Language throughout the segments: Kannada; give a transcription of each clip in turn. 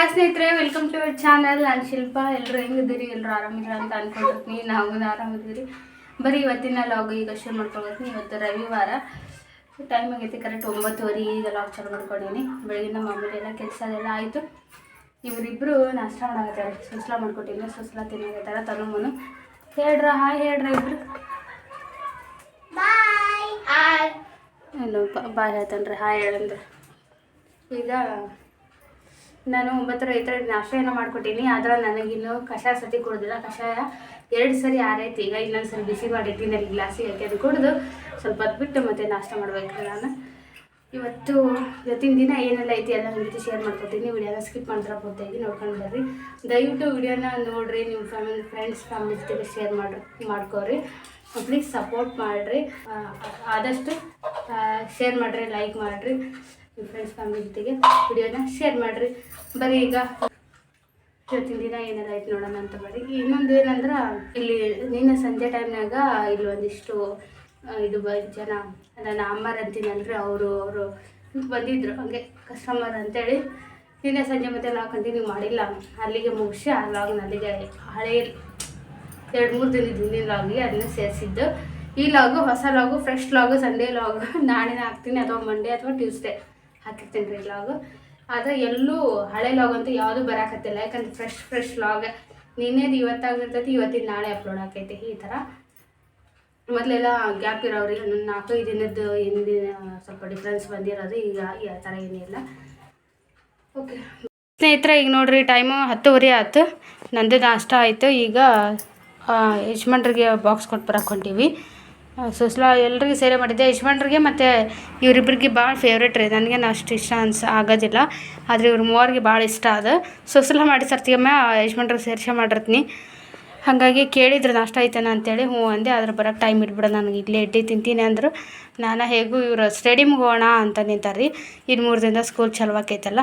ಹಾಯ್ ಸ್ನೇಹಿತರೆ ವೆಲ್ಕಮ್ ಟು ಅವರ್ ಚಾನಲ್ ನಾನು ಶಿಲ್ಪ ಎಲ್ಲರೂ ಹೆಂಗಿದ್ದೀರಿ? ಎಲ್ಲರೂ ಆರಾಮಿದ್ರ ಅಂತ ಅನ್ಕೊಂಡಿರ್ತೀನಿ. ನಾವು ಆರಾಮಿದ್ದೀರಿ ಬರೀ ಇವತ್ತಿನ ಲಾಗ್ ಈಗ ಶುರು ಮಾಡ್ಕೊಂಡಿರ್ತೀನಿ ಇವತ್ತು ರವಿವಾರ. ಟೈಮ್ ಆಗೈತಿ ಕರೆಕ್ಟ್ ಒಂಬತ್ತುವರೆ. ಈಗ ಲಾಗ್ ಚಾಲು ಮಾಡ್ಕೊಂಡೀನಿ ಬೆಳಗಿನ ಮಾಮೂಲಿ ಎಲ್ಲ ಕೆಲಸ ಎಲ್ಲ ಆಯಿತು. ಇವರಿಬ್ಬರು ನಾಷ್ಟ ಮಾಡಾಕತ್ತಾರೆ. ಸುಸ್ಲ ಮಾಡ್ಕೊಟ್ಟಿನಿ ಸುಸ್ಲ ತಿನ್ನಾಕತ್ತಾರ. ತನುಮನು ಹೇಳ್ರ? ಹಾಯ್ ಹೇಳ್ರ ಇಬ್ರು. ಬಾಯ್ ಹೇಳ್ತಾನ್ರಿ. ಹಾಯ್ ಹೇಳಂದ್ರೆ ಈಗ ನಾನು ಒಂಬತ್ತರ ರೈತರ ನಾಷ್ಟ ಏನೋ ಮಾಡ್ಕೊಟ್ಟೀನಿ. ಆದ್ರೆ ನನಗಿನ್ನು ಕಷಾಯ ಸತಿ ಕುಡ್ದಿಲ್ಲ. ಕಷಾಯ ಎರಡು ಸರಿ ಆರೈತಿ. ಈಗ ಇನ್ನೊಂದು ಸರಿ ಬಿಸಿ ಮಾಡಿಟ್ಟು ನನಗೆ ಗ್ಲಾಸಿಗೆ ಹಾಕಿ ಅದು ಕುಡಿದು ಸ್ವಲ್ಪ ಬಿಟ್ಟು ಮತ್ತೆ ನಾಷ್ಟ ಮಾಡ್ಬೇಕು ನಾನು. ಇವತ್ತು ಇವತ್ತಿನ ದಿನ ಏನೆಲ್ಲ ಐತಿ ಎಲ್ಲ ನಿಮ್ಮ ಶೇರ್ ಮಾಡ್ಕೊತೀನಿ. ವಿಡಿಯೋನ ಸ್ಕಿಪ್ ಮಾಡ್ತಾರೆ ಪೂರ್ತಿಯಾಗಿ ನೋಡ್ಕೊಂಡು ಬರ್ರಿ. ದಯವಿಟ್ಟು ವಿಡಿಯೋನ ನೋಡಿರಿ. ನಿಮ್ಮ ಫ್ಯಾಮಿಲಿ ಫ್ರೆಂಡ್ಸ್ ಫ್ಯಾಮಿಲಿ ಜೊತೆಗೆ ಶೇರ್ ಮಾಡಿ ಮಾಡ್ಕೋರಿ. ಪ್ಲೀಸ್ ಸಪೋರ್ಟ್ ಮಾಡಿರಿ. ಆದಷ್ಟು ಶೇರ್ ಮಾಡಿರಿ ಲೈಕ್ ಮಾಡಿರಿ. ನಿಮ್ಮ ಫ್ರೆಂಡ್ಸ್ ಫ್ಯಾಮಿಲಿ ಜೊತೆಗೆ ವಿಡಿಯೋನ ಶೇರ್ ಮಾಡಿರಿ. ಬರೀ ಈಗ ಇವತ್ತಿನ ದಿನ ಏನೆಲ್ಲ ಐತೆ ನೋಡೋಣ ಅಂತ ಬರೀ ಇನ್ನೊಂದು ಏನಂದ್ರೆ, ಇಲ್ಲಿ ನಿನ್ನೆ ಸಂಜೆ ಟೈಮ್ನಾಗ ಇಲ್ಲಿ ಒಂದಿಷ್ಟು ಇದು ಬ, ಜನ, ನನ್ನ ಅಮ್ಮರ ಅಂತೀನಲ್ರಿ, ಅವರು ಅವರು ಬಂದಿದ್ರು. ಹಂಗೆ ಕಸ್ಟಮರ್ ಅಂತೇಳಿ ನಿನ್ನೆ ಸಂಜೆ ಮತ್ತೆ ನಾವು ಕಂಟಿನ್ಯೂ ಮಾಡಿಲ್ಲ. ಅಲ್ಲಿಗೆ ಮುಗಿಸಿ, ಆ ಲಾಗ್ನ ಅಲ್ಲಿಗೆ ಹಳೆ ಎರಡು, ಮೂರು ದಿನದ ಹಿಂದಿನ ಲಾಗಿಗೆ ಅದನ್ನ ಸೇರಿಸಿದ್ದು. ಈ ಲಾಗು ಹೊಸ ಲಾಗು ಫ್ರೆಶ್ ಲಾಗು ಸಂಡೇ ಲಾಗು ನಾಳೆನೇ ಹಾಕ್ತೀನಿ. ಅಥವಾ ಮಂಡೇ ಅಥವಾ ಟ್ಯೂಸ್ಡೇ ಹಾಕಿರ್ತೀನಿ ರೀ ಲಾಗ್ ಆದರೆ ಎಲ್ಲೂ ಹಳೆ ಲಾಗ್ ಅಂತೂ ಯಾವುದೂ ಬರಾಕತ್ತಿಲ್ಲ. ಯಾಕಂದ್ರೆ ಫ್ರೆಶ್ ಫ್ರೆಶ್ ಲಾಗ್ ನಿನ್ನೆದು ಇವತ್ತಾಗಿರ್ತೈತಿ ಇವತ್ತಿನ ನಾಳೆ ಅಪ್ಲೋಡ್ ಆಕೈತಿ ಈ ಥರ. ಮೊದಲೆಲ್ಲ ಗ್ಯಾಪ್ ಇರೋವ್ರಿ, ಒಂದು ನಾಲ್ಕೈದು ದಿನದ್ದು ಹಿಂದಿನ ಸ್ವಲ್ಪ ಡಿಫ್ರೆನ್ಸ್ ಬಂದಿರೋದು, ಈಗ ಈ ಥರ ಏನಿಲ್ಲ ಓಕೆ ಸ್ನೇಹಿತರೆ, ಈಗ ನೋಡ್ರಿ ಟೈಮು ಹತ್ತುವರೆ ಆಯ್ತು. ನಂದು ನಾಷ್ಟ ಆಯಿತು. ಈಗ ಯಜಮಾನ್ರಿಗೆ ಬಾಕ್ಸ್ ಕೊಟ್ಟು ಬರಕ್ಕೆ ಸುಸ್ಲಾ, ಎಲ್ರಿಗೂ ಸೇರೆ ಮಾಡಿದ್ದೆ. ಯಜಮಾನ್ರಿಗೆ ಮತ್ತು ಇವರಿಬ್ಬರಿಗೆ ಭಾಳ ಫೇವ್ರೇಟ್ ರೀ. ನನಗೇನು ಅಷ್ಟು ಇಷ್ಟ ಅನ್ಸ, ಆಗೋದಿಲ್ಲ. ಆದರೆ ಇವ್ರ ಮೂವರಿಗೆ ಭಾಳ ಇಷ್ಟ ಅದು. ಸುಸ್ಲಾ ಮಾಡಿ ಸರ್ತಿಗೊಮ್ಮೆ ಯಜಮಾನ್ರಿಗೆ ಸೇರಿಸಿ ಮಾಡಿರ್ತೀನಿ. ಹಾಗಾಗಿ ಕೇಳಿದ್ರು, ನಾಷ್ಟ ಐತೇನ ಅಂತೇಳಿ. ಹ್ಞೂ ಅಂದೆ, ಆದ್ರೆ ಬರೋಕ್ಕೆ ಟೈಮ್ ಇಟ್ಬಿಡ ನನಗೆ. ಇಲ್ಲೇ ಇಡ್ಡಿ ತಿಂತೀನಿ ಅಂದರು. ನಾನು ಹೇಗೂ ಇವರು ಸ್ಟೇಡಿಯಮ್ಗೆ ಹೋಗೋಣ ಅಂತ ನಿಂತಾರೆ ರೀ ಇನ್ನು ಮೂರು ದಿನದ ಸ್ಕೂಲ್ ಚಲವಾಕೈತಲ್ಲ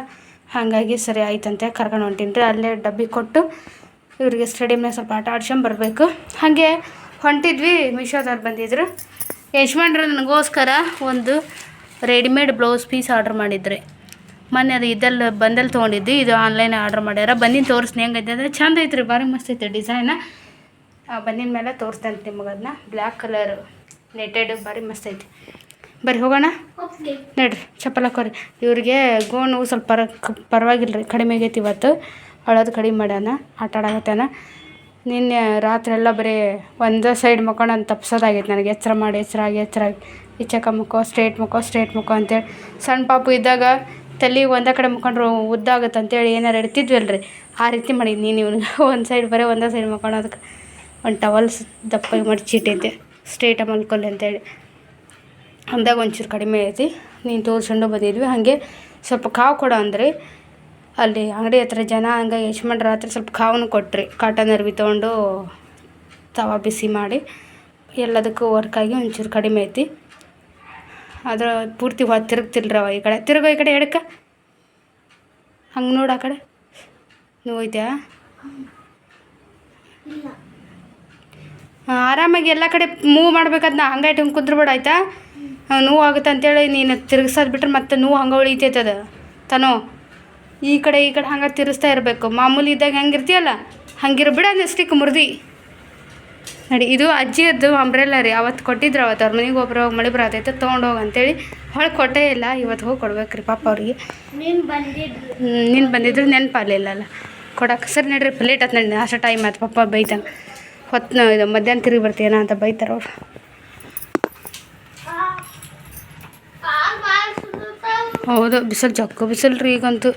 ಹಾಗಾಗಿ ಸರಿ ಆಯ್ತಂತೆ, ಕರ್ಕೊಂಡು ಹೊಂಟೀನಿ ರೀ ಅಲ್ಲೇ ಡಬ್ಬಿ ಕೊಟ್ಟು ಇವರಿಗೆ ಸ್ಟೇಡಿಯಮ್ನಾಗ ಸ್ವಲ್ಪ ಆಟ ಆಡ್ಸ್ಕೊಂಬರ್ಬೇಕು ಹಾಗೆ ಹೊಂಟಿದ್ವಿ ಮೀಶೋದವ್ರು ಬಂದಿದ್ರು. ಯಜಮಾನ್ರು ನನಗೋಸ್ಕರ ಒಂದು ರೆಡಿಮೇಡ್ ಬ್ಲೌಸ್ ಪೀಸ್ ಆರ್ಡ್ರ್ ಮಾಡಿದ್ರಿ. ಮೊನ್ನೆ ಅದು ಇದ್ದಲ್ಲಿ ಬಂದಲ್ಲಿ ತೊಗೊಂಡಿದ್ದು ಇದು ಆನ್ಲೈನ್ ಆರ್ಡ್ರ್ ಮಾಡ್ಯಾರ. ಬಂದಿನ ತೋರಿಸ್ನಿ ಹೆಂಗೈತೆ ಅಂದರೆ ಚಂದ ಐತ್ರಿ ಭಾರಿ ಮಸ್ತ್ ಐತೆ ಡಿಸೈನ. ಬಂದಿನ ಮೇಲೆ ತೋರಿಸ್ತೇನೆ ನಿಮಗೆ ಅದನ್ನ. ಬ್ಲ್ಯಾಕ್ ಕಲರ್ ನೆಟೆಡ್ ಭಾರಿ ಮಸ್ತ್ ಐತಿ ಬರ್ರಿ ಹೋಗೋಣ. ನಡ್ರಿ ಚಪ್ಪಲ್ ಹಾಕೋರಿ ಇವ್ರಿಗೆ ಗೋಣು ಸ್ವಲ್ಪ ಪರ ಪರವಾಗಿಲ್ಲ ರೀ ಕಡಿಮೆ ಆಗೈತಿ ಇವತ್ತು. ಅಳೋದು ಕಡಿಮೆ ಮಾಡ್ಯಾನ ಆಟ ಆಡಕತ್ತಾನ. ನಿನ್ನೆ ರಾತ್ರಿ ಎಲ್ಲ ಬರೀ ಒಂದೇ ಸೈಡ್ ಮಲ್ಕೊಂಡು ತಪ್ಸೋದಾಗೈತೆ ನನಗೆ. ಎಚ್ಚರ ಮಾಡಿ, ಎಚ್ಚರ ಆಗಿ ಎಚ್ಚರ ಆಗಿ. ಈಚೆಕ ಮುಖೋ ಸ್ಟ್ರೇಟ್ ಮುಖೋ ಸ್ಟ್ರೇಟ್ ಮುಖೋ ಅಂತೇಳಿ. ಸಣ್ಣ ಪಾಪು ಇದ್ದಾಗ ತಲೆ ಒಂದೇ ಕಡೆ ಮುಖಂಡ್ರು ಉದ್ದಾಗುತ್ತೆ ಅಂತೇಳಿ ಏನಾರು ಇಡ್ತಿದ್ವಲ್ಲ ಅಲ್ರಿ ಆ ರೀತಿ ಮಾಡಿದ್ದು ನೀನು ಇವ್ನ. ಒಂದು ಸೈಡ್ ಬರೀ ಒಂದೇ ಸೈಡ್ ಮಕ್ಕೊಳೋದಕ್ಕೆ ಒಂದು ಟವಲ್ ದಪ್ಪ ಮಡ್ಚಿಟ್ಟೈತೆ ಸ್ಟ್ರೇಟ ಮಲ್ಕೊಲ್ಲಿ ಅಂತೇಳಿ. ಅಂದಾಗ ಒಂಚೂರು ಕಡಿಮೆ ಐತಿ. ನೀನು ತೋರಿಸ್ಕೊಂಡು ಬಂದಿದ್ವಿ. ಹಾಗೆ ಸ್ವಲ್ಪ ಕಾವು ಕೊಡು ಅಂದ್ರಿ. ಅಲ್ಲಿ ಅಂಗಡಿ ಹತ್ರ ಜನ ಹಂಗೆ ಯಶ್ಮಂಡ್ ರಾತ್ರಿ ಸ್ವಲ್ಪ ಕಾವನ್ನು ಕೊಟ್ರಿ. ಕಾಟನ್ ಅರ್ವಿ ತೊಗೊಂಡು ತವ ಬಿಸಿ ಮಾಡಿ ಎಲ್ಲದಕ್ಕೂ ವರ್ಕಾಗಿ ಒಂಚೂರು ಕಡಿಮೆ ಐತಿ. ಅದ್ರ ಪೂರ್ತಿ ಹೊ ತಿರುಗ್ತಿಲ್ರವ ಈ ಕಡೆ. ತಿರುಗೋ ಈ ಕಡೆ ಎಡಕ್ಕ. ಹಂಗೆ ನೋಡು ಆ ಕಡೆ. ನೋಯ್ತ್ಯಾ ಆರಾಮಾಗಿ ಎಲ್ಲ ಕಡೆ ಮೂವ್ ಮಾಡ್ಬೇಕಂತ ನಾ ಹಂಗೆ ಇಟ್ಟು ಕುಂದ್ರಬೇಡ ಆಯ್ತಾ? ನೋವು ಆಗುತ್ತೆ ಅಂತೇಳಿ ನೀನು ತಿರುಗಿಸೋದು ಬಿಟ್ರೆ ಮತ್ತೆ ನೋವು ಹಂಗೆ ಉಳಿತೈತದ ತನೋ. ಈ ಕಡೆ ಈ ಕಡೆ ಹಂಗೆ ತಿರುಸ್ತಾ ಇರಬೇಕು ಮಾಮೂಲಿ ಇದ್ದಾಗ ಹೆಂಗಿರ್ತೀಯಲ್ಲ ಹಂಗಿರ ಬಿಡ ಸ್ಟಿಕ್ ಮುರಿದಿ ನಡಿ ಇದು ಅಜ್ಜಿಯದ್ದು ಅಂಬ್ರೆಲ್ಲ ರೀ ಅವತ್ತು ಕೊಟ್ಟಿದ್ರು ಅವತ್ತು ಅವ್ರ ಮನೆಗೆ ಒಬ್ಬರು ಹೋಗಿ ಮಳೆ ಬರತೈತೆ ತೊಗೊಂಡು ಹೋಗಿ ಅಂತೇಳಿ ಹೊಳಗೆ ಕೊಟ್ಟೇ ಇಲ್ಲ ಇವತ್ತು ಹೋಗಿ ಕೊಡ್ಬೇಕ್ರಿ ಪಾಪ ಅವ್ರಿಗೆ ನೀನು ಬಂದಿದ್ರು ನೀನು ಬಂದಿದ್ರೆ ನೆನಪಾಗಲಿಲ್ಲಲ್ಲ ಕೊಡಕ್ಕೆ ಸರಿ ನಡ್ರಿ ಪ್ಲೇಟ್ ಆಯ್ತು ನಡಿ ಅಷ್ಟು ಟೈಮ್ ಆಯ್ತು ಪಪ್ಪ ಬೈತಾನೆ ಹೊತ್ತು ಇದು ಮಧ್ಯಾಹ್ನ ತಿರುಗಿ ಬರ್ತೀಯನ ಅಂತ ಬೈತಾರೆ ಅವ್ರು ಹೌದು ಬಿಸಿಲು ಜಗ್ಗು ಬಿಸಿಲು ರೀ ಈಗಂತೂ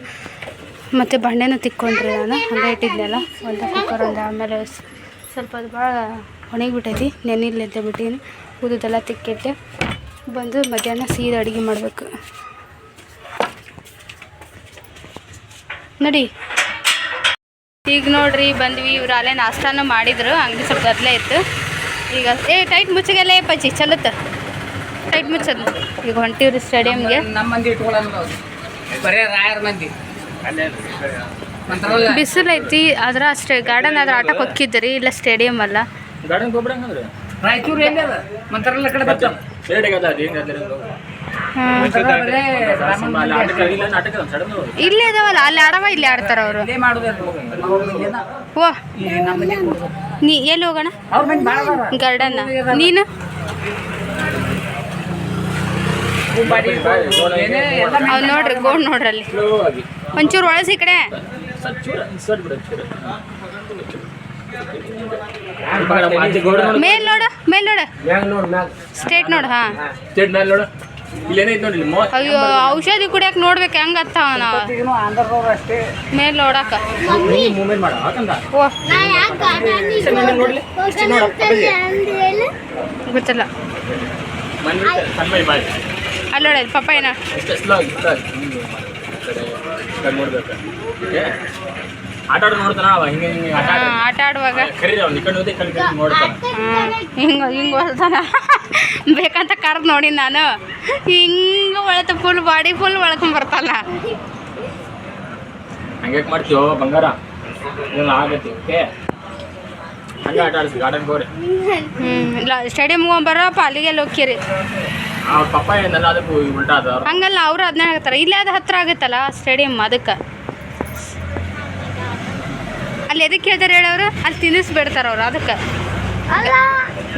ಮತ್ತು ಬಂಡೆನೂ ತಿಕ್ಕೊಂಡ್ರಿ ನಾನು, ಹಂಗೆ ಇಟ್ಟಿದ್ನಲ್ಲ, ಒಂದು ಕುಕ್ಕರ್ ಒಂದು ಆಮೇಲೆ ಸ್ವಲ್ಪ ಅದು ಭಾಳ ಒಣಗಿಬಿಟ್ಟೈತಿ ನೆನಿಲ್ಲೆದ್ದೆ ಬಿಟ್ಟೀನಿ ಉದುದೆಲ್ಲ ತಿಕ್ಕಿಟ್ಟೆ, ಬಂದು ಮಧ್ಯಾಹ್ನ ಸೀದ ಅಡುಗೆ ಮಾಡಬೇಕು. ನಡಿ. ಈಗ ನೋಡ್ರಿ, ಬಂದ್ವಿ, ಇವ್ರು ಅಲ್ಲೇ ನಾಷ್ಟಾನು ಮಾಡಿದ್ರು, ಅಂಗಡಿ ಸ್ವಲ್ಪ ಗದ್ದಲೇ ಇತ್ತು. ಈಗ, ಏ ಟೈಟ್ ಮುಚ್ಚಿಗೆಲ್ಲ ಪಚ್ಚಿ ಚಲತ್ತ. ಟೈಟ್ ಮುಚ್ಚದ್. ಈಗ ಹೊಂಟಿವ್ರಿ ಸ್ಟೇಡಿಯಮ್ಗೆ ನಮ್ಮ ಮಂದಿ ಮಂದಿ. ಬಿಸಿಲು ಐತಿ ಆದ್ರ ಅಷ್ಟೇ ಗಾರ್ಡನ್ ಆದ್ರೆ ಆಟಕ್ಕೆ ಹೊಕ್ಕಿದ್ರಿ ಇಲ್ಲ ಸ್ಟೇಡಿಯಂ ಅಲ್ಲ. ಗಾರ್ಡನ್ ರಾಯಚೂರು ಎಲ್ಲಿ ಅದ? ಮಂತ್ರಾಲಯ ಕಡೆ ಇಲ್ಲೇ ಅದಾವಲ್ಲ ಅಲ್ಲಿ ಆಡವ ಇಲ್ಲಿ ಆಡ್ತಾರ ಅವರು? ಓ. ನೀ ಎಲ್ಲಿ ಹೋಗೋಣ? ಅವ್ರ ಮನೆ ಭಾಳ ಗಾರ್ಡನ್ ನೀನು? ಅವ್ ನೋಡ್ರಿ ಗೋಡ್ ನೋಡ್ರಿ ಅಲ್ಲಿ ಒಂಚೂರು ಒಳಸಿ ಈ ಕಡೆ. ಮೇಲ್ ನೋಡ ಮೇಲ್ ನೋಡು. ಸ್ಟೇಟ್ ನೋಡು ಹಾ. ಅಯ್ಯೋ ಔಷಧಿ ಕುಡಿಯಕ್ ನೋಡ್ಬೇಕು ಹೆಂಗ ಮೇಲ್ ನಾವು ಗೊತ್ತಲ್ಲ. ಅಲ್ಲೋಡ ಪಪ್ಪ ಏನ. ನೋಡಾಕ ಆಟ ಆಡ ನೋಡ್ತಾನ ಅವ ಹಿಂಗೆ ಹಿಂಗೆ ಆಟ ಹಾ, ಆಡ ಆಟ ಆಡುವಾಗ. ಕರೀರಿ ಅವ್ನು ಈ ಕಡೆ ಹೋದೆ ಈ ಕಡೆ ಕಡೆ ನೋಡ್ತಾನ ಹಿಂಗ ಹಿಂಗ ಹೊಲ್ತಾನ ಬೇಕಂತ ಕರೆದು ನೋಡಿ ನಾನು. ಹಿಂಗ ಒಳತ ಫುಲ್ ಬಾಡಿ ಫುಲ್ ಒಳ್ಕೊಂಡ್ ಬರ್ತಲ್ಲ ಹಂಗೆ ಮಾಡ್ತೀವೋ ಬಂಗಾರ? ಇದೆಲ್ಲ ಆಗತ್ತೆ? ಓಕೆ ಹಂಗೆ ಆಟ ಆಡಿಸಿ ಗಾರ್ಡನ್ ಹೋಗ್ರಿ. ಹ್ಮ್ ಇಲ್ಲ ಸ್ಟೇಡಿಯಂ ಬರೋಪ್ಪ ಅಲ್ಲಿಗೆ ಎಲ್ಲಿ ಹೋಗ್ತೀರಿ ಆ ಪಪ್ಪ ಏನಲ್ಲ ಅದಕ್ಕೂ ಉಲ್ಟಾ ಅದ. ಹಂಗಲ್ಲ ಅವ್ರು ಅದನ್ನ ಹೇಳ್ತಾರ. ಇಲ್ಲೇ ಅದು ಹತ್ರ ಆಗುತ್ತಲ್ಲ ಸ್ಟೇಡಿಯಂ ಅದಕ್ಕೆ? ಅಲ್ಲಿ ಎದಕ್ಕೆ ಹೇಳ್ತಾರೆ ಹೇಳೋರು ಅಲ್ಲಿ ತಿನ್ನಿಸ್ಬಿಡ್ತಾರ ಅವ್ರು ಅದಕ್ಕೆ.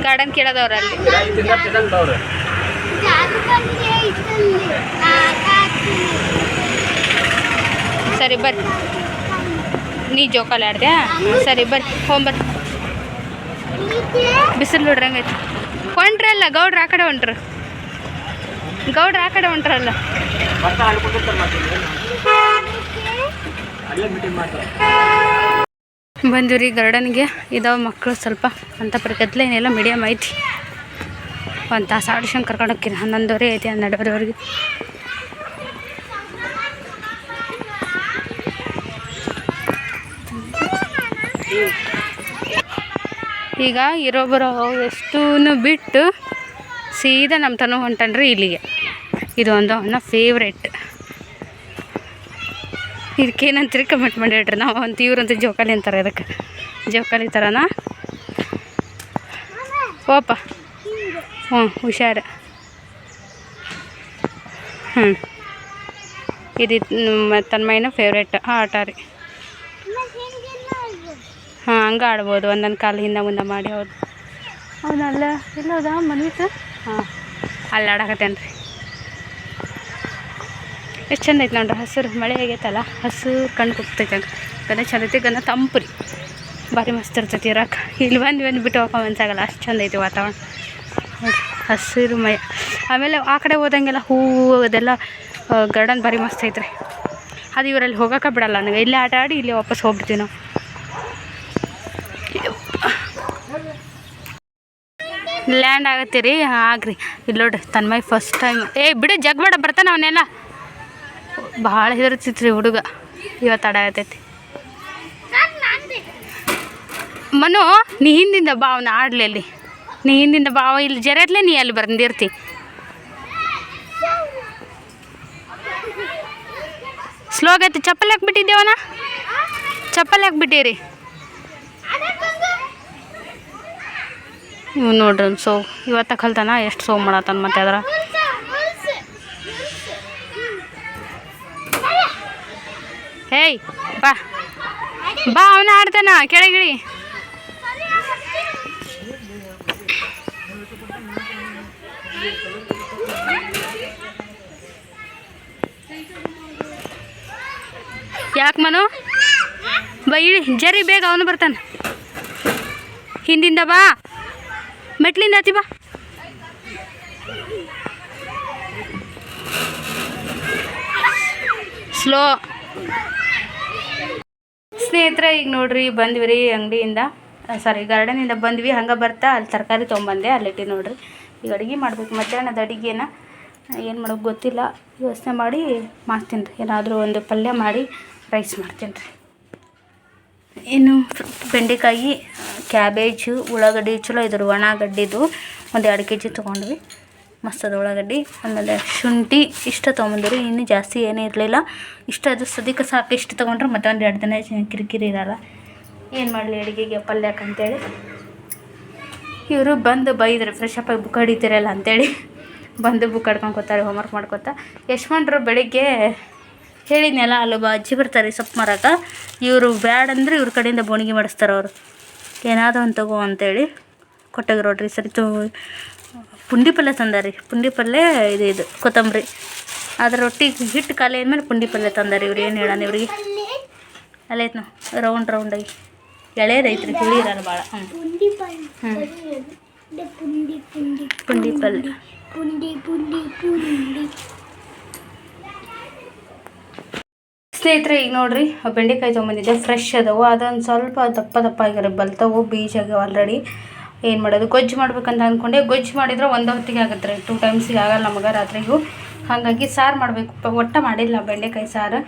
ಗಾರ್ಡನ್ ಕೇಳೋದವ್ರು ಅಲ್ಲಿ. ಸರಿ ಬರ್ ನೀ ಜೋಕಾಲ ಆಡ್ದೆ ಸರಿ ಬರ್ ಹೋಮ್ ಬರ್ ಬಿಸಿಲು ನೋಡ್ರಂಗೈತಿ ಕೊಂಡ್ರಲ್ಲ ಹೊಂಟ್ರಲ್ಲ ಗೌಡ್ರ ಆ ಕಡೆ ಹೊಂಟ್ರು. ಗೌಡ್ರ ಆ ಕಡೆ ಹೊಂಟ್ರಲ್ಲ. ಬಂದಿವ್ರಿ ಗಾರ್ಡನ್ಗೆ. ಇದಾವ ಮಕ್ಕಳು ಸ್ವಲ್ಪ ಅಂತ ಪ್ರಕತ್ಲೆ ಏನೆಲ್ಲ ಮೀಡಿಯಮ್ ಐತಿ. ಒಂದು ತಾಸು ಆಡಿಷನ್ ಕರ್ಕೊಂಡು ಹೋಗ್ತೀನಿ. ಹನ್ನೊಂದುವರೆ ಐತಿ, ಹನ್ನೆರಡುವರೆವರೆಗೆ. ಈಗ ಇರೋಬ್ಬರು ಎಷ್ಟು ಬಿಟ್ಟು ಸೀದಾ ನಮ್ಮ ತನೂ ಹೊಂಟನ್ರಿ ಇಲ್ಲಿಗೆ. ಇದೊಂದು ಅವನ ಫೇವ್ರೆಟ್ ಇದಕ್ಕೇನಂತೀರಿ ಕಮೆಂಟ್ ಮಾಡಿ ಹೇಳ್ರಿ. ನಾವು ಅಂತ ಇವ್ರಂತ ಜೋಕಾಲಿ ಅಂತಾರೆ ಅದಕ್ಕೆ. ಜೋಕಾಲಿ ಥರನಾ ಓಪ. ಹ್ಞೂ, ಹುಷಾರು. ಹ್ಞೂ. ಇದು ಮೈನ ಫೇವ್ರೇಟ್ ಆಟ ರೀ. ಹಾಂ ಹಂಗೆ ಆಡ್ಬೋದು. ಒಂದೊಂದು ಕಾಲು ಹಿಂದೆ ಮುಂದೆ ಮಾಡಿ, ಹೌದು. ಹೌದಲ್ಲ? ಹೌದಾ ಮನ್ವಿತ ಹಾಂ, ಅಲ್ಲಿ ಆಡಕತ್ತೇನೆ ರೀ ಎಷ್ಟು ಚಂದ ಐತೆ ನೋಡ್ರಿ, ಹಸಿರು, ಮಳೆ ಆಗೈತಲ್ಲ, ಹಸಿರು ಕಣ್ಣು ಕುಗ್ತೈತೆ ಗನ ಚಂದ ಐತಿ ಗನ ತಂಪು ರೀ ಭಾರಿ ಮಸ್ತ್ ಇರ್ತೈತಿ ಇರಕ್ಕೆ ಇಲ್ಲಿ ಬಂದು ಬಂದು ಬಿಟ್ಟು ಹೋಗೋ ಮನ್ಸಾಗಲ್ಲ, ಅಷ್ಟು ಚಂದ ಐತಿ ವಾತಾವರಣ. ಹಸಿರು ಮಯ ಆಮೇಲೆ ಆ ಕಡೆ ಹೋದಂಗೆಲ್ಲ ಹೂವು ಅದೆಲ್ಲ ಗಾರ್ಡನ್ ಭಾರಿ ಮಸ್ತ್ ಐತ್ರಿ. ಅದು ಇವರಲ್ಲಿ ಹೋಗೋಕೆ ಬಿಡಲ್ಲ ನನಗೆ. ಇಲ್ಲೇ ಆಟ ಆಡಿ ಇಲ್ಲೇ ವಾಪಸ್ ಹೋಗ್ಬಿಡ್ತೀವಿ ನಾವು. ಲ್ಯಾಂಡ್ ಆಗತ್ತೀರಿ ಆಗ್ರಿ. ಇಲ್ಲಿ ನೋಡ್ರಿ ತನ್ಮಯ್ ಫಸ್ಟ್ ಟೈಮ್ ಏ, ಬಿಡು ಜಗ್ಬೇಡ ಬರ್ತಾನೆ ಅವನ್ನೆಲ್ಲ ಭಾಳ ಹೆದರ್ತಿತ್ರಿ ಹುಡುಗ. ಇವತ್ತು ಆಡಾಗತೈತಿ ಮನು, ನೀ ಹಿಂದಿಂದ ಬಾ, ಅವನ ಆಡ್ಲಿ ಅಲ್ಲಿ. ನೀ ಹಿಂದಿಂದ ಬಾ, ಅವ ಇಲ್ಲಿ ಜರತ್ಲೆ ನೀ ಅಲ್ಲಿ ಬಂದಿರ್ತಿ. ಸ್ಲೋ ಆಗೈತಿ. ಚಪ್ಪಲ್ ಹಾಕ್ಬಿಟ್ಟಿದ್ದೇವನ ಚಪ್ಪಲ್ ಹಾಕ್ಬಿಟ್ಟಿರಿ. ಇವ್ ನೋಡ್ರಿ ಒಂದು ಸೋ ಇವತ್ತ ಕಲ್ತಾನ ಎಷ್ಟು ಸೋ ಮಾಡತ್ತಾನ ಮತ್ತೆ ಅದರ ಹೇಯ್ ಬಾ. ಬಾ, ಅವನ ಆಡ್ತಾನ ಕೆಳಗಿಳಿ ಯಾಕೆ ಮನು? ಬಾ ಇಳಿ ಜರಿ ಬೇಗ ಅವನು ಬರ್ತಾನೆ. ಹಿಂದಿಂದ ಬಾ. ಮೆಟ್ಲಿಂದ ಹತ್ತಿ ಬಾ. ಸ್ಲೋ ಸ್ನೇಹಿತರೆ, ಈಗ ನೋಡ್ರಿ ಬಂದ್ವಿ ರೀ ಅಂಗಡಿಯಿಂದ ಸಾರಿ ಗಾರ್ಡನಿಂದ ಬಂದ್ವಿ. ಹಂಗೆ ಬರ್ತಾ, ಅಲ್ಲಿ ತರಕಾರಿ ತೊಗೊಂಬಂದೆ ಅಲ್ಲಿಟ್ಟು ನೋಡ್ರಿ. ಈಗ ಅಡುಗೆ ಮಾಡ್ಬೇಕು. ಮಧ್ಯಾಹ್ನದ ಅಡುಗೆನ, ಏನು ಮಾಡೋಕೆ ಗೊತ್ತಿಲ್ಲ. ಯೋಚನೆ ಮಾಡಿ ಮಾಡ್ತೀನಿ ರೀ. ಏನಾದರೂ ಒಂದು ಪಲ್ಯ ಮಾಡಿ ರೈಸ್ ಮಾಡ್ತೀನಿ ರೀ. ಇನ್ನು ಬೆಂಡೆಕಾಯಿ, ಕ್ಯಾಬೇಜು, ಉಳ್ಳಾಗಡ್ಡಿ ಚಲೋ ಇದ್ರು ಒಣಗಡ್ಡಿದು ಒಂದು ಎರಡು ಕೆ ಜಿ ತೊಗೊಂಡ್ವಿ ಮಸ್ತದ ಉಳ್ಳಾಗಡ್ಡಿ. ಆಮೇಲೆ ಶುಂಠಿ ಇಷ್ಟ ತೊಗೊಂಬಂದಿರಿ ಇನ್ನೂ ಜಾಸ್ತಿ ಏನೂ ಇರಲಿಲ್ಲ. ಇಷ್ಟ ಅದು ಸದ್ಯಕ್ಕೆ ಸಾಕು. ಇಷ್ಟು ತೊಗೊಂಡ್ರೆ ಮತ್ತೆ ಒಂದು ಎರಡು ದಿನ ಕಿರಿಕಿರಿ ಇರಲ್ಲ. ಏನು ಮಾಡಲಿ ಅಡುಗೆಗೆ ಪಲ್ಯಕ್ಕೆ ಅಂತೇಳಿ. ಇವರು ಬಂದು ಬೈದ್ರು ಫ್ರೆಶ್ ಅಪ್ ಆಗಿ ಬುಕ್ ಹಿಡಿತೀರಲ್ಲ ಅಂತೇಳಿ. ಬಂದು ಬುಕ್ ಹೋಮ್ ಹೋಮ್ವರ್ಕ್ ಮಾಡ್ಕೊತಾ. ಯಶ್ವಂತರು ಬೆಳಿಗ್ಗೆ ಹೇಳಿದ್ನಲ್ಲ ಅಲ್ಲೊಬ್ಬ ಅಜ್ಜಿ ಬರ್ತಾರೆ ಸೊಪ್ಪು ಮಾರಾಕ. ಇವರು ಬ್ಯಾಡ ಅಂದ್ರೆ ಇವ್ರ ಕಡೆಯಿಂದ ಬೋಣಿಗೆ ಮಾಡಿಸ್ತಾರೆ ಅವರು. ಏನಾದ್ರು ಒಂದು ತಗೋ ಅಂತೇಳಿ ಕೊಟ್ಟಾಗ ನೋಡ್ರಿ ಸರಿ ತು ಪುಂಡಿ ಪಲ್ಯ ತಂದಾರಿ. ಪುಂಡಿ ಪಲ್ಯ ಇದು ಇದು ಕೊತ್ತಂಬರಿ. ಅದ್ರ ರೊಟ್ಟಿ ಹಿಟ್ಟು ಖಾಲಿ ಅಂದಮೇಲೆ ಪುಂಡಿ ಪಲ್ಯ ತಂದಾರಿ ಇವ್ರು ಏನು ಹೇಳೋಣ ಇವ್ರಿಗೆ. ಅಲ್ಲೇ ಐತೆ ನಾವು ರೌಂಡ್ ರೌಂಡಾಗಿ ಎಳೆಯದೈತ್ರಿ ಹುಳಿ ಇರಲ್ಲ ಭಾಳ ಹ್ಞೂ ಪುಂಡಿ ಪಲ್ಯ. ಹ್ಞೂ ಪುಂಡಿ ಪುಂಡಿ ಪುಂಡಿ ಪಲ್ಯ. ಪುಂಡಿ ಪುಂಡಿ ಪುಂಡಿ. ಸ್ನೇಹಿತರೆ, ಈಗ ನೋಡ್ರಿ ಬೆಂಡೆಕಾಯಿ ತೊಗೊಂಬಂದಿದ್ದೆ ಫ್ರೆಶ್ ಅದಾವು. ಅದೊಂದು ಸ್ವಲ್ಪ ದಪ್ಪ ದಪ್ಪ ಆಗಿರೋ ಬಲ್ತಾವು, ಬೀಜ ಆಗ್ಯಾವ ಆಲ್ರೆಡಿ ಏನು ಮಾಡೋದು? ಗೊಜ್ಜು ಮಾಡ್ಬೇಕಂತ ಅಂದ್ಕೊಂಡೆ ಗೊಜ್ಜು ಮಾಡಿದ್ರೆ ಒಂದು ಹೊತ್ತಿಗೆ ಆಗುತ್ತೆ ರೀ. ಟೂ ಟೈಮ್ಸಿಗೆ ಆಗಲ್ಲ ನಮಗೆ ರಾತ್ರಿಗೂ. ಹಾಗಾಗಿ ಸಾರು ಮಾಡಬೇಕು. ಒಟ್ಟ ಮಾಡಿಲ್ಲ ಬೆಂಡೆಕಾಯಿ ಸಾರು.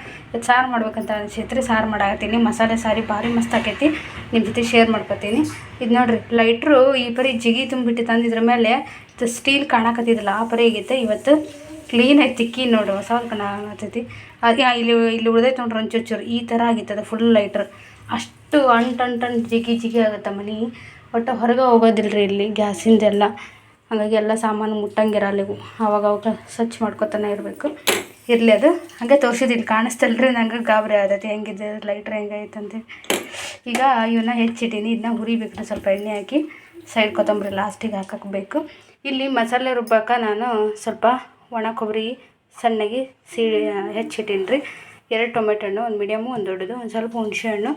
ಸಾರು ಮಾಡ್ಬೇಕಂತ ಅನ್ಸೈತ್ರಿ ಸಾರು ಮಾಡಾಕತ್ತೀನಿ. ಮಸಾಲೆ ಸಾರಿ ಭಾರಿ ಮಸ್ತ್ ಆಕೈತಿ. ನಿಮ್ಮ ಜೊತೆ ಶೇರ್ ಮಾಡ್ಕೊತೀನಿ. ಇದು ನೋಡ್ರಿ, ಲೈಟ್ರು ಈ ಪರಿ ಜಿಗಿ ತುಂಬಿಟ್ಟು ತಂದಿದ್ರ ಮೇಲೆ ಸ್ಟೀಲ್ ಕಾಣಕತ್ತಿದ್ದಿಲ್ಲ. ಆ ಪರಿ ಆಗೈತೆ ಇವತ್ತು ಕ್ಲೀನ್ ಆಗಿ ತಿಕ್ಕಿ ನೋಡ್ರಿ ಹೊಸ ಕಾಣತೈತಿ ಅದು ಇಲ್ಲಿ ಇಲ್ಲಿ ಉಳ್ದೈತೆ ನೋಡ್ರಿ ಒಂಚೂರು ಈ ಥರ ಆಗಿತ್ತದ ಫುಲ್ ಲೈಟ್ರ್ ಅಷ್ಟು ಅಂಟು ಅಂಟು ಅಂಟು ಜಿಗಿ ಜಿಗಿ ಆಗುತ್ತೆ ಮನೆ. ಒಟ್ಟು ಹೊರಗೆ ಹೋಗೋದಿಲ್ಲ ರೀ ಇಲ್ಲಿ ಗ್ಯಾಸಿಂದೆಲ್ಲ. ಹಾಗಾಗಿ ಎಲ್ಲ ಸಾಮಾನು ಮುಟ್ಟಂಗಿರಲ್ಲ ಇವು ಅವಾಗ ಅವಾಗ ಸ್ವಚ್ಛ ಮಾಡ್ಕೊತಾನೆ ಇರಬೇಕು. ಇರಲಿ ಅದು. ಹಾಗೆ ತೋರಿಸಿದ್ದು ಕಾಣಿಸ್ತಲ್ಲ ರೀ ನಂಗೆ ಗಾಬರಿ ಆದೈತಿ. ಹೆಂಗಿದೆ ಲೈಟ್ರ್ ಹೆಂಗೈತೆ ಅಂತೇಳಿ ಈಗ ಇವನ್ನ ಹೆಚ್ಚಿಟ್ಟೀನಿ ಇದನ್ನ ಹುರಿಬೇಕು ಸ್ವಲ್ಪ ಎಣ್ಣೆ ಹಾಕಿ. ಸೈಡ್ ಕೊತ್ತಂಬರಿ ಲಾಸ್ಟಿಗೆ ಹಾಕಕ್ಕೆ ಬೇಕು. ಇಲ್ಲಿ ಮಸಾಲೆ ರುಬ್ಬಾಕ ನಾನು ಸ್ವಲ್ಪ ಒಣ ಕೊಬ್ಬರಿ ಸಣ್ಣಗೆ ಸೀ ಹೆಚ್ಚಿಟ್ಟೀನಿ ರೀ ಎರಡು ಟೊಮೆಟೊ ಹಣ್ಣು, ಒಂದು ಮೀಡಿಯಮು ಒಂದು ದೊಡ್ಡದು, ಒಂದು ಸ್ವಲ್ಪ ಹುಣಸೆ ಹಣ್ಣು,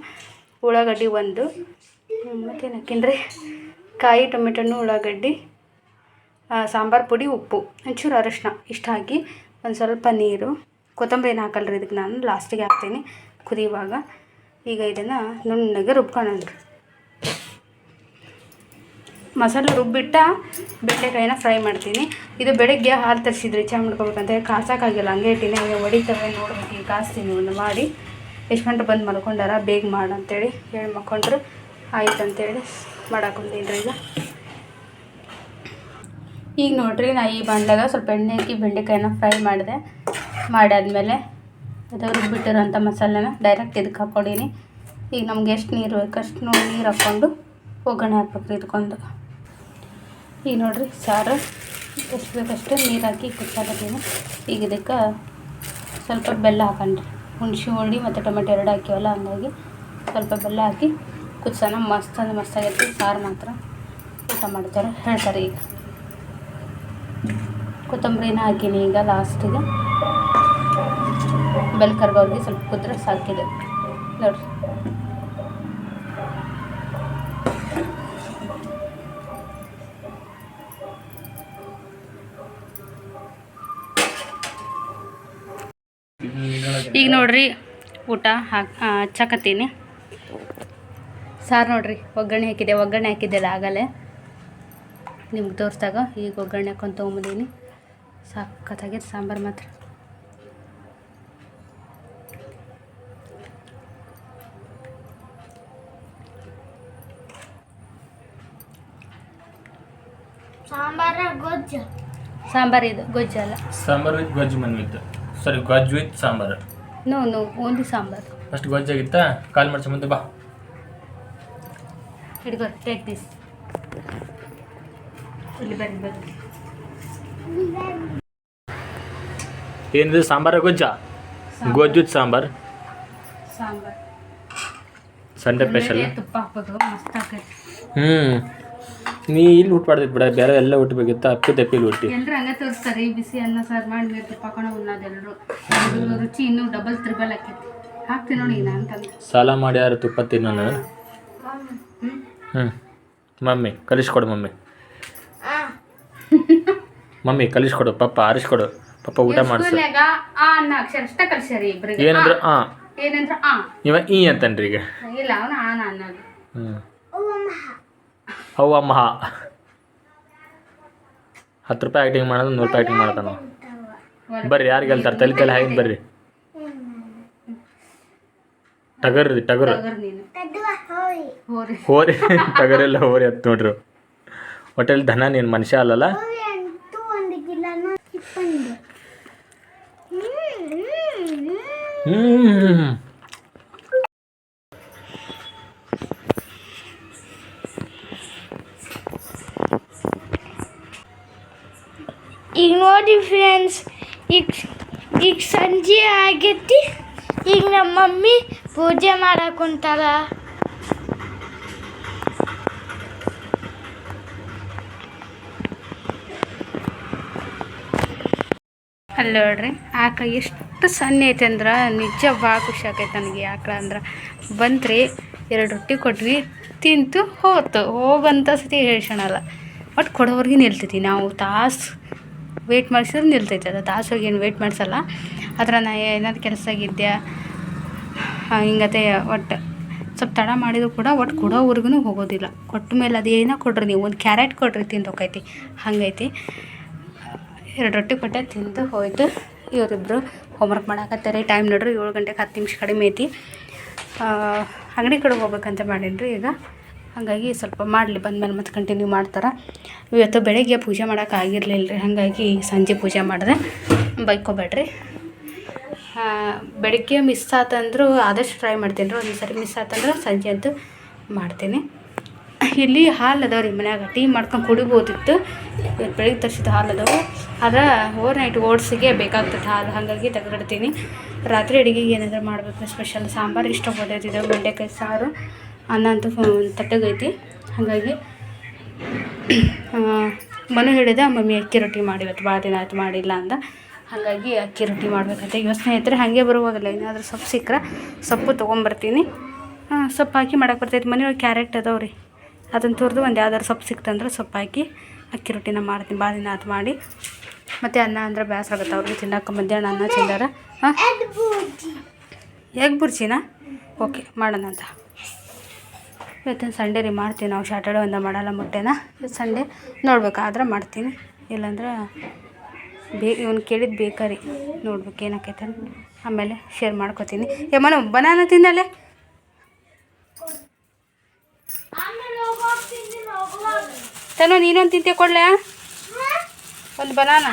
ಉಳ್ಳಾಗಡ್ಡಿ ಒಂದು. ಮತ್ತೇನು ಹಾಕಿನ್ರಿ? ಕಾಯಿ ಟೊಮೆಟೊ ಹಣ್ಣು, ಉಳ್ಳಾಗಡ್ಡಿ ಸಾಂಬಾರು ಪುಡಿ, ಉಪ್ಪು. ಒಂಚೂರು ಅರಿಶಿನ ಇಷ್ಟು ಹಾಕಿ ಒಂದು ಸ್ವಲ್ಪ ನೀರು. ಕೊತ್ತಂಬರಿ ಹಾಕಲ್ರಿ ಇದಕ್ಕೆ ನಾನು? ಲಾಸ್ಟಿಗೆ ಹಾಕ್ತೀನಿ ಕುದಿಯುವಾಗ. ಈಗ ಇದನ್ನು ನುಣ್ಣಗೆ ರುಬ್ಕೊಳ್ಳೋಣ ಮಸಾಲೆ ರುಬ್ಬಿಟ್ಟ ಬೆಂಡೆಕಾಯಿನ ಫ್ರೈ ಮಾಡ್ತೀನಿ. ಇದು ಬೆಳಗ್ಗೆ ಹಾಲು ತರಿಸಿದ್ರಿ ಚಾ ಮಾಡ್ಕೋಬೇಕಂತ ಕಾಸಕ್ಕಾಗಿಲ್ಲ ಹಂಗೆ ಇಟ್ಟಿನಿ, ಹಂಗೆ ಹೊಡಿತವೆ, ನೋಡ್ಬೇಕು ಕಾಸ್ತೀನಿ ಒಂದು ಮಾಡಿ. ಎಷ್ಟು ಗಂಟೆ ಬಂದು ಮಲ್ಕೊಂಡಾರ ಬೇಗ ಮಾಡು ಅಂತೇಳಿ ಹೇಳಿ ಮಕ್ಕೊಂಡ್ರು. ಆಯ್ತು ಅಂತೇಳಿ ಮಾಡಾಕೊಂತೀನಿ ಈಗ. ಈಗ ನೋಡ್ರಿ ನಾ ಈ ಬಂದಾಗ ಸ್ವಲ್ಪ ಎಣ್ಣೆ ಹಾಕಿ ಬೆಂಡೆಕಾಯಿನ ಫ್ರೈ ಮಾಡಿದೆ. ಮಾಡಾದ್ಮೇಲೆ ಅದು ರುಬ್ಬಿಟ್ಟಿರೋಂಥ ಮಸಾಲೆನ ಡೈರೆಕ್ಟ್ ಇದಕ್ಕೆ ಹಾಕ್ಕೊಂಡಿನಿ. ಈಗ ನಮ್ಗೆ ಎಷ್ಟು ನೀರು ಬೇಕು ಅಷ್ಟು ನೀರು ಹಾಕ್ಕೊಂಡು ಒಗ್ಗರಣೆ ಹಾಕ್ಬೇಕು ಇದಕ್ಕೊಂದು. ಈಗ ನೋಡಿರಿ, ಸಾರು. ಎಷ್ಟು ಬೇಕಷ್ಟು ನೀರು ಹಾಕಿ ಕುಚ್ಚಾಕತ್ತೀನಿ ಈಗ ಇದಕ್ಕೆ ಸ್ವಲ್ಪ ಬೆಲ್ಲ ಹಾಕೊಂಡ್ರಿ ಹುಣಸೆ ಹುಳಿ ಮತ್ತು ಟೊಮೆಟೊ ಎರಡು ಹಾಕಿವಲ್ಲ ಹಂಗಾಗಿ ಸ್ವಲ್ಪ ಬೆಲ್ಲ ಹಾಕಿ ಕುಚ್ಚಾನ ಮಸ್ತ್ ಅಂದ್ರೆ ಮಸ್ತ್ ಸಾರು ಮಾತ್ರ ಊಟ ಮಾಡ್ತಾರೆ, ಹೇಳ್ತಾರೆ ಈಗ. ಕೊತ್ತಂಬರಿನ ಹಾಕೀನಿ ಈಗ ಲಾಸ್ಟಿಗೆ. ಬೆಲ್ಲ ಕರ್ಗೋಗಿ ಸ್ವಲ್ಪ ಕುದ್ರೆ ಸಾಕಿದೆ. ನೋಡ್ರಿ. ಈಗ ನೋಡ್ರಿ ಊಟ ಹಾಕಿ ಹಚ್ಚಾಕತ್ತೀನಿ ಸಾರು ನೋಡ್ರಿ ಒಗ್ಗರಣೆ ಹಾಕಿದೆ ಒಗ್ಗರಣೆ ಹಾಕಿದ್ದೆಲ್ಲ ಆಗಲೇ. ನಿಮ್ಗೆ ತೋರಿಸ್ದಾಗ ಈಗ ಒಗ್ಗರಣೆ ಹಾಕೊಂಡು ತೊಗೊಂಬಂದೀನಿ. ಸಾಕತ್ತಾಗಿದೆ ಸಾಂಬಾರು ಮಾತ್ರ. ಸಾಂಬಾರ ಗೊಜ್ಜು? ಸಾಂಬಾರು ಇದು ಗೊಜ್ಜು ಅಲ್ಲ. ಸಾಂಬಾರ್ ವಿತ್ ಗೊಜ್ಜು ಮನ್ ವಿತ್ ಸಾರಿ ಗೊಜ್ಜು with sambar. No no only sambar. First ಗೊಜ್ಜಾಗಿತ್ತಾ? Call ಮಾಡ್ಸಿ ಮುಂದೆ ಬಾ. ಹಿಡ್ಕೊ ಟೇಕ್ ದಿಸ್ ಇಲ್ಲಿ ಬರ್ರಿ ಬರ್ರಿ ಏನಿದೆ ಸಾಂಬಾರ ಗೊಜ್ಜ? ಗೊಜ್ಜದ ಸಾಂಬಾರ್. ಸಾಂಬಾರ್. Sunday special. ತುಪ್ಪ ಹಾಕ್ಬೇಕು ಮಸ್ತ್ ಆಕೈತಿ ಹ್ಞೂ ನೀ ಇಲ್ಲಿ ಉಟ್ಬಾರ್ದಿತ್ತು ಬಿಡ ಬೇರೆ ಎಲ್ಲ ಉಟ್ಬೇಕಿತ್ತು ಅಪ್ಪಿ ತಪ್ಪಿ ಊಟಿ. ಹುಟ್ಟಿ ಎಲ್ಲರೂ ಹಂಗೆ ತೋರಿಸ್ತಾರೆ ಈ ಬಿಸಿ ಅನ್ನ ಸಾರು ಮಾಡಿ ನೀರು ತುಪ್ಪ ಹಾಕೊಂಡು ರುಚಿ ಇನ್ನೂ ಡಬಲ್ ತ್ರಿಬಲ್ ಆಕೈತಿ. ಹಾಕ್ತೀನಿ ನೋಡಿ ನಾನು ಸಾಲ ಮಾಡಿ ಯಾರು ತುಪ್ಪ ತಿನ್ನೋಣ ಹ್ಞೂ ಮಮ್ಮಿ ಕಲಿಸ್ಕೊಡು ಮಮ್ಮಿ. ಮಮ್ಮಿ ಕಲಿಸ್ಕೊಡು ಪಪ್ಪ ಆರಿಸ್ಕೊಡು. ಪಪ್ಪ ಊಟ ಮಾಡಿಸು. ಸ್ಕೂಲ್ನ್ಯಾಗ ಆ ಅನ್ನ ಅಕ್ಷರ ಅಷ್ಟ ಕಲ್ಸ್ಯಾರಿ ಇಬ್ರಿಗೆ? ಏನಂದ್ರೆ ಆ. ಏನಂದ್ರ ಆ. ಇವ ಈ ಅಂತನ್ರಿ ಈಗ. ಇಲ್ಲ ಅವನು ಆನ ಅನ್ನೋದು. ಹ್ಞೂ ಅವ್ವ ಮಹ. ಹತ್ತು ರೂಪಾಯಿ ಆ್ಯಕ್ಟಿಂಗ್ ಮಾಡೋದು ನೂರು ರೂಪಾಯಿ ಆ್ಯಕ್ಟಿಂಗ್ ಮಾಡ್ತಾನ ಬರ್ರಿ, ಯಾರು ಗೆಲ್ತಾರೆ ತಲೆ ತಲೆ ಹಾಕಿ ಬರ್ರಿ. ಟಗರ್ ರೀ, ಟಗರ್. ಹೋರಿ ಟಗರೆಲ್ಲ ಹೋರಿ ಹತ್ತು ನೋಡ್ರಿ. ಒಟ್ಟಲ್ಲಿ ಧನ ನೀನು ಮನುಷ್ಯ ಅಲ್ಲಲ್ಲ? ಹ್ಞೂ ನೋಡಿ ಫ್ರೆಂಡ್ಸ್ ಈಗ ಈಗ ಸಂಜೆ ಆಗೈತಿ. ಈಗ ನಮ್ಮ ಮಮ್ಮಿ ಪೂಜೆ ಮಾಡಕ್ಕೆ ಕುಂತಾರ ಅಲ್ಲಿ ನೋಡ್ರಿ, ಆಕಳ ಎಷ್ಟು ಸಣ್ಣ ಐತೆ ಅಂದ್ರೆ ನಿಜ ಭಾಳ ಖುಷಿ ಆಕೈತೆ ನನಗೆ ಆಕಳ ಅಂದ್ರೆ. ಬಂತ್ರಿ, ಎರಡು ರೊಟ್ಟಿ ಕೊಟ್ವಿ, ತಿಂತು ಹೋತು. ಹೋಗಂತ ಸತಿ ಹೇಳ್ಸೋಣಲ್ಲ ಒಟ್ಟು ಕೊಡೋವ್ರಿಗೆ ನಿಲ್ತೈತಿ ನಾವು ತಾಸು ವೆಯ್ಟ್ ಮಾಡಿಸಿದ್ರೆ ನಿಲ್ತೈತೆ ಅದು. ತಾಸು ಏನು ವೆಯ್ಟ್ ಮಾಡಿಸಲ್ಲ. ಅದ್ರ ನಾ ಏನಾದ್ರು ಕೆಲಸದಾಗಿದ್ದೆ ಹಿಂಗತೆ ಒಟ್ಟು ಸ್ವಲ್ಪ ತಡ ಮಾಡಿದ್ರು ಕೂಡ ಒಟ್ಟು ಕೊಡೋವರೆಗೂ ಹೋಗೋದಿಲ್ಲ. ಕೊಟ್ಟ ಮೇಲೆ ಅದು ಏನೋ ಕೊಡ್ರಿ ನೀವು. ಒಂದು ಕ್ಯಾರೆಟ್ ಕೊಡ್ರಿ ತಿಂದು ಹೋಗೈತಿ. ಹಂಗೈತಿ ಎರಡು ರೊಟ್ಟಿ ಕೊಟ್ಟೆ, ತಿಂದು ಹೋಯ್ತು. ಇವರಿಬ್ಬರು ಹೋಮ್ವರ್ಕ್ ಮಾಡಾಕತ್ತಾರೆ. ಟೈಮ್ ನೋಡ್ರಿ, ಏಳು ಗಂಟೆಗೆ ಹತ್ತು ನಿಮಿಷ ಕಡಿಮೆ ಐತಿ. ಅಂಗಡಿ ಕಡೆ ಹೋಗ್ಬೇಕಂತ ಮಾಡೀನಿ ರೀ ಈಗ. ಹಾಗಾಗಿ ಸ್ವಲ್ಪ ಮಾಡಲಿ, ಬಂದಮೇಲೆ ಮತ್ತೆ ಕಂಟಿನ್ಯೂ ಮಾಡ್ತಾರೆ. ಇವತ್ತು ಬೆಳಗ್ಗೆ ಪೂಜೆ ಮಾಡೋಕೆ ಆಗಿರಲಿಲ್ಲ ರೀ ಹಾಗಾಗಿ ಸಂಜೆ ಪೂಜೆ ಮಾಡಿದೆ. ಬೈಕೋಬೇಡ್ರಿ. ಬೆಳಗ್ಗೆ ಮಿಸ್ ಆತಂದ್ರು ಆದಷ್ಟು ಟ್ರೈ ಮಾಡ್ತೀನಿ ರೀ ಒಂದು ಸರಿ ಮಿಸ್ ಆತಂದ್ರೆ ಸಂಜೆ ಅಂತೂ ಮಾಡ್ತೀನಿ. ಇಲ್ಲಿ ಹಾಲು ಅದಾವೆ ರೀ ಮನ್ಯಾಗ, ಟೀ ಮಾಡ್ಕೊಂಡು ಕುಡಿಬೋದಿತ್ತು. ಇವತ್ತು ಬೆಳಿಗ್ಗೆ ತರಿಸಿದ ಹಾಲು ಅದಾವೆ. ಆದ್ರೆ ಓವರ್ ನೈಟ್ ಓಟ್ಸಿಗೆ ಬೇಕಾಗ್ತದೆ ಹಾಲು, ಹಾಗಾಗಿ ತೆಗೆದಿಡ್ತೀನಿ. ರಾತ್ರಿ ಅಡುಗೆಗೆ ಏನಾದರೂ ಮಾಡಬೇಕು ಸ್ಪೆಷಲ್ ಸಾಂಬಾರು ಇಷ್ಟ ಓದೈತಿದೆ ಬೆಂಡೆಕಾಯಿ ಸಾರು. ಅನ್ನ ಅಂತೂ ತಟ್ಟಗೈತಿ. ಹಾಗಾಗಿ ಮನೆ ಹೇಳಿದ ಮಮ್ಮಿ ಅಕ್ಕಿ ರೊಟ್ಟಿ ಮಾಡಿ ಇವತ್ತು ಭಾಳ ದಿನ ಆಯ್ತು ಮಾಡಿಲ್ಲ ಅಂದ. ಹಾಗಾಗಿ ಅಕ್ಕಿ ರೊಟ್ಟಿ ಮಾಡ್ಬೇಕಂತ. ಯೋಚನೆ ಸ್ನೇಹಿತರೆ ಹಾಗೆ ಬರುವಾಗಲ್ಲ ಏನಾದರೂ ಸೊಪ್ಪು ಸಿಕ್ಕರೆ ಸೊಪ್ಪು ತೊಗೊಂಬರ್ತೀನಿ. ಸೊಪ್ಪು ಹಾಕಿ ಮಾಡಕ್ಕೆ ಬರ್ತೈತೆ. ಮನೆಯೊಳಗೆ ಕ್ಯಾರೆಟ್ ಅದಾವೆ ರೀ. ಅದನ್ನು ತುರಿದು ಒಂದು ಯಾವ್ದಾದ್ರು ಸೊಪ್ಪು ಸಿಕ್ತಂದ್ರೆ ಸೊಪ್ಪು ಹಾಕಿ ಅಕ್ಕಿ ರೊಟ್ಟಿನ ಮಾಡ್ತೀನಿ. ಭಾಳ ದಿನ ಆಯ್ತು ಮಾಡಿ. ಮತ್ತು ಅನ್ನ ಅಂದ್ರೆ ಬೇಸರ ಆಗುತ್ತೆ. ಅವ್ರಿಗೆ ತಿನ್ನೋಕೆ ಮಧ್ಯಾಹ್ನ ಅನ್ನ ತಿಂದಾರ. ಹಾಂ ಎಗ್ ಬುರ್ಜಿನಾ? ಓಕೆ ಮಾಡೋಣ ಅಂತ. ಇವತ್ತಿನ ಸಂಡೇ ರೀ ಮಾಡ್ತೀವಿ ನಾವು ಸ್ಯಾಟರ್ಡೆ ಒಂದು ಮಾಡಲ್ಲ ಮೊಟ್ಟೆನ. ಸಂಡೇ ನೋಡ್ಬೇಕಾದ್ರೆ ಮಾಡ್ತೀನಿ. ಇಲ್ಲಾಂದ್ರೆ ಬೇ ಇವ್ನು ಕೇಳಿದ್ದು ಬೇಕಾರಿ ನೋಡ್ಬೇಕು ಏನಾಕೈತೆ. ಆಮೇಲೆ ಶೇರ್ ಮಾಡ್ಕೊತೀನಿ. ಏ ಮನು ಬನಾನ ತಿನ್ನಲೆ ತನು ನೀನೊಂದು ತಿಂತೆ ಕೊಡ್ಲೆ? ಒಂದು ಬನಾನ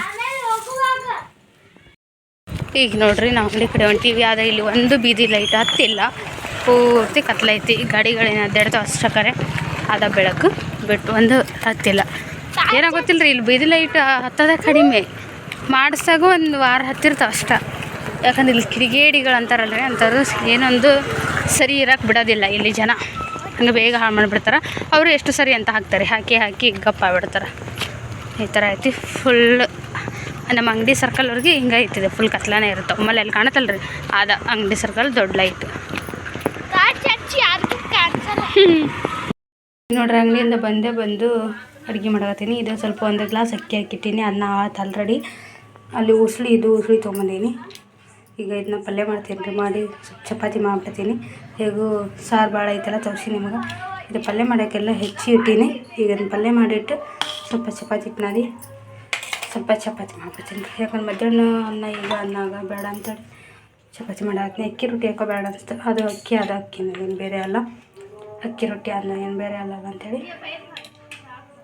ಈಗ ನೋಡ್ರಿ ನಾವು ಅಂಗಡಿ ಕಡೆ ಹೊಂಟೀವಿ ಆದರೆ ಇಲ್ಲಿ ಒಂದು ಬೀದಿ ಲೈಟ್ ಹತ್ತಿಲ್ಲ. ಪೂರ್ತಿ ಕತ್ಲೈತಿ. ಗಾಡಿಗಳೇನು ಅಡ್ಡಾಡ್ತಾವೆ ಅಷ್ಟಕ್ಕರೆ ಅದ ಬೆಳಕು ಬಿಟ್ಟು ಒಂದು ಹತ್ತಿಲ್ಲ. ಏನೋ ಗೊತ್ತಿಲ್ಲ ರೀ ಇಲ್ಲಿ ಬೀದಿ ಲೈಟ್ ಹತ್ತದ ಕಡಿಮೆ. ಮಾಡಿಸಾಗ ಒಂದು ವಾರ ಹತ್ತಿರ್ತಾವೆ ಅಷ್ಟ. ಯಾಕಂದ್ರೆ ಇಲ್ಲಿ ಕಿಡಿಗೇಡಿಗಳು ರೀ ಅಂಥವ್ರು ಏನೊಂದು ಸರಿ ಇರಕ್ಕೆ ಬಿಡೋದಿಲ್ಲ. ಇಲ್ಲಿ ಜನ ಹಂಗೆ ಬೇಗ ಹಾಳು ಮಾಡಿಬಿಡ್ತಾರೆ. ಅವರು ಎಷ್ಟು ಸರಿ ಅಂತ ಹಾಕ್ತಾರೆ. ಹಾಕಿ ಹಾಕಿ ಗಪ್ಪ ಬಿಡ್ತಾರೆ ಈ ಥರ ಐತಿ. ಫುಲ್ ನಮ್ಮ ಅಂಗಡಿ ಸರ್ಕಲ್ವರೆಗೆ ಹಿಂಗೆ ಐತಿದೆ. ಫುಲ್ ಕತ್ಲಾನೇ ಇರುತ್ತೆ ಆಮೇಲೆ ಅಲ್ಲಿ ಕಾಣತ್ತಲ್ಲ ರೀ ಆದ ಅಂಗಡಿ ಸರ್ಕಲ್ ದೊಡ್ಡ ಲೈಟ್ ನೋಡ್ರಿ, ಅಂಗಡಿಯಿಂದ ಬಂದೆ ಬಂದು ಅಡುಗೆ ಮಾಡಕತ್ತೀನಿ. ಇದು ಸ್ವಲ್ಪ ಒಂದು ಗ್ಲಾಸ್ ಅಕ್ಕಿ ಹಾಕಿಟ್ಟೀನಿ, ಅನ್ನ, ಆತು ಆಲ್ರೆಡಿ. ಅಲ್ಲಿ ಉಸ್ಲಿ ಇದು, ಉಸ್ಲಿ ತೊಗೊಂಬಂದೀನಿ. ಈಗ ಇದನ್ನ ಪಲ್ಯ ಮಾಡ್ತೀನಿ ರೀ ಮಾಡಿ ಚಪಾತಿ ಮಾಡ್ಬಿಡ್ತೀನಿ. ಹೇಗೂ ಸಾರು ಭಾಳ ಐತಲ್ಲ, ತೋರಿಸಿ ನಿಮಗೆ. ಇದು ಪಲ್ಯ ಮಾಡೋಕ್ಕೆಲ್ಲ ಹೆಚ್ಚಿ ಇಟ್ಟೀನಿ. ಈಗ ಇದನ್ನ ಪಲ್ಯ ಮಾಡಿಟ್ಟು ಸ್ವಲ್ಪ ಚಪಾತಿ ಮಾಡಿ, ಸ್ವಲ್ಪ ಚಪಾತಿ ಮಾಡ್ಬಿಡ್ತೀನಿ. ರೀ ಯಾಕಂದ್ರೆ ಮಧ್ಯಾಹ್ನ ಅನ್ನ ಈಗ ಅನ್ನಾಗ ಬೇಡ ಅಂತೇಳಿ ಚಪಾತಿ ಮಾಡಾಕ್ತೀನಿ ಅಕ್ಕಿ ರೊಟ್ಟಿ ಹಾಕೋ ಬೇಡ ಅನಿಸ್ತು. ಅದು ಅಕ್ಕಿ, ಅದು ಅಕ್ಕಿನ ಏನು ಬೇರೆ ಅಲ್ಲ. ಅಕ್ಕಿ ರೊಟ್ಟಿ ಅಲ್ಲ ಏನು ಬೇರೆ ಅಲ್ಲ ಅಂತೇಳಿ